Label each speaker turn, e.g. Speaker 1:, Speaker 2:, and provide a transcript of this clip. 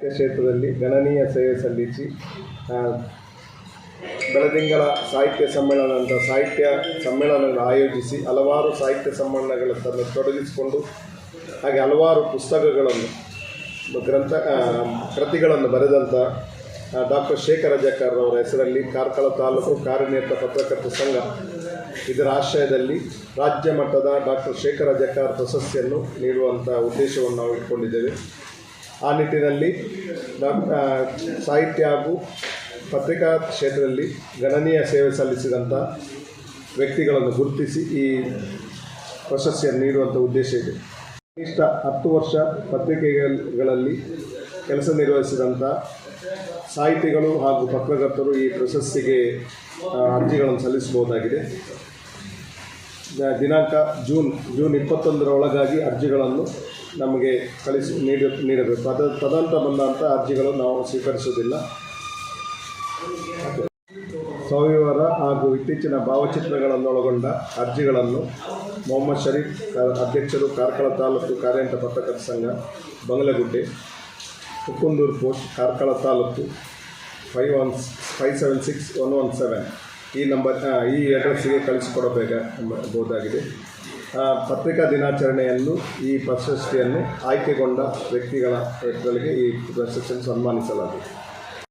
Speaker 1: ಕ್ಷೇತ್ರದಲ್ಲಿ ಗಣನೀಯ ಸೇವೆ ಸಲ್ಲಿಸಿ ಬೆಳದಿಂಗಳ ಸಾಹಿತ್ಯ ಸಮ್ಮೇಳನ ಅಂತ ಸಾಹಿತ್ಯ ಸಮ್ಮೇಳನಗಳನ್ನು ಆಯೋಜಿಸಿ ಹಲವಾರು ಸಾಹಿತ್ಯ ಸಮ್ಮೇಳನಗಳನ್ನು ತೊಡಗಿಸಿಕೊಂಡು ಹಾಗೆ ಹಲವಾರು ಪುಸ್ತಕಗಳನ್ನು, ಗ್ರಂಥ ಕೃತಿಗಳನ್ನು ಬರೆದಂಥ ಡಾಕ್ಟರ್ ಶೇಖರ ಅವರ ಹೆಸರಲ್ಲಿ ಕಾರ್ಕಳ ತಾಲೂಕು ಕಾರ್ಯನಿರತ ಪತ್ರಕರ್ತ ಸಂಘ ಇದರ ಆಶ್ರಯದಲ್ಲಿ ರಾಜ್ಯ ಮಟ್ಟದ ಡಾಕ್ಟರ್ ಶೇಖರ ಜಕಾರ್ ಪ್ರಶಸ್ತಿಯನ್ನು ನೀಡುವಂಥ ಉದ್ದೇಶವನ್ನು ನಾವು ಇಟ್ಕೊಂಡಿದ್ದೇವೆ. ಆ ನಿಟ್ಟಿನಲ್ಲಿ ಸಾಹಿತ್ಯ ಹಾಗೂ ಪತ್ರಿಕಾ ಕ್ಷೇತ್ರದಲ್ಲಿ ಗಣನೀಯ ಸೇವೆ ಸಲ್ಲಿಸಿದಂಥ ವ್ಯಕ್ತಿಗಳನ್ನು ಗುರುತಿಸಿ ಈ ಪ್ರಶಸ್ತಿಯನ್ನು ನೀಡುವಂಥ ಉದ್ದೇಶ ಇದೆ. ಕನಿಷ್ಠ ಹತ್ತು ವರ್ಷ ಪತ್ರಿಕೆಗಳಲ್ಲಿ ಕೆಲಸ ನಿರ್ವಹಿಸಿದಂಥ ಸಾಹಿತಿಗಳು ಹಾಗೂ ಪತ್ರಕರ್ತರು ಈ ಪ್ರಶಸ್ತಿಗೆ ಅರ್ಜಿಗಳನ್ನು ಸಲ್ಲಿಸಬಹುದಾಗಿದೆ. ದಿನಾಂಕ ಜೂನ್ ಜೂನ್ ಇಪ್ಪತ್ತೊಂದರ ಒಳಗಾಗಿ ಅರ್ಜಿಗಳನ್ನು ನಮಗೆ ಕಳಿಸಿ ನೀಡ, ನೀಡಬೇಕು. ಅದ ತದಂತ ಬಂದಂಥ ಅರ್ಜಿಗಳು ನಾವು ಸ್ವೀಕರಿಸುವುದಿಲ್ಲ. ಸವಿವರ ಹಾಗೂ ಇತ್ತೀಚಿನ ಭಾವಚಿತ್ರಗಳನ್ನೊಳಗೊಂಡ ಅರ್ಜಿಗಳನ್ನು ಮೊಹಮ್ಮದ್ ಶರೀಫ್ ಅಧ್ಯಕ್ಷರು ಕಾರ್ಕಳ ತಾಲೂಕು ಕಾರ್ಯಂತ ಪತ್ರಕರ್ತ ಸಂಘ, Bangalagudde Hukkunduru post, Karkala taluk five one five seven six one one seven ಈ ನಂಬರ್ ಈ ಅಡ್ರೆಸ್ಸಿಗೆ ಕಳಿಸಿಕೊಡಬೇಕಾಗಬಹುದಾಗಿದೆ ಪತ್ರಿಕಾ ದಿನಾಚರಣೆಯನ್ನು, ಈ ಪ್ರಶಸ್ತಿಯನ್ನು ಆಯ್ಕೆಗೊಂಡ ವ್ಯಕ್ತಿಗಳ ಹೆಸರುಗಳಿಗೆ ಈ ಪ್ರಶಸ್ತಿಯನ್ನು ಸನ್ಮಾನಿಸಲಾಗಿದೆ.